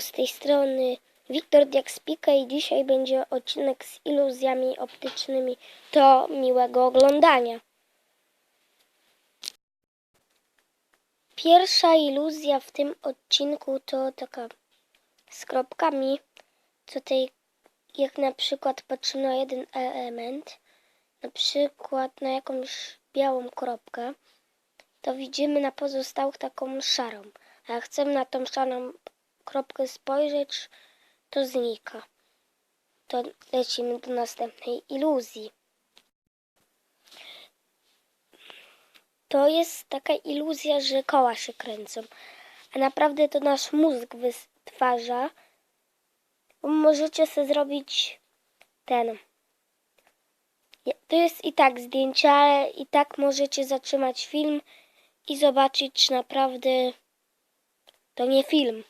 Z tej strony Wiktor Diakspika i dzisiaj będzie odcinek z iluzjami optycznymi. To miłego oglądania. Pierwsza iluzja w tym odcinku to taka z kropkami. Tutaj jak na przykład patrzymy na jeden element, na przykład na jakąś białą kropkę, to widzimy na pozostałych taką szarą. A jak chcemy na tą szarą kropkę spojrzeć, to znika. To lecimy do następnej iluzji. To jest taka iluzja, że koła się kręcą, a naprawdę to nasz mózg wytwarza. Możecie sobie zrobić ten. To jest i tak zdjęcie, ale i tak możecie zatrzymać film i zobaczyć, czy naprawdę to nie film.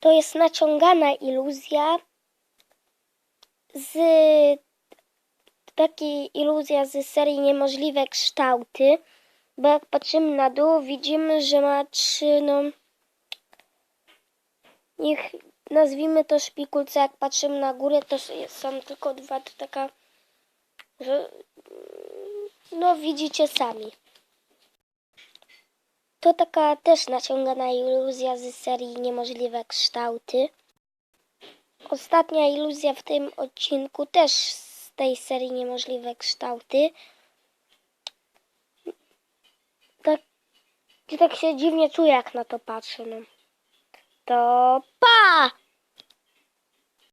To jest naciągana iluzja z takiej iluzja z serii Niemożliwe kształty, bo jak patrzymy na dół, widzimy, że ma trzy, no niech nazwijmy to szpikulce, jak patrzymy na górę, to są tylko dwa, to taka, że no widzicie sami. To taka też naciągana iluzja z serii Niemożliwe kształty. Ostatnia iluzja w tym odcinku też z tej serii Niemożliwe kształty. Tak, tak się dziwnie czuję, jak na to patrzę. No. To pa!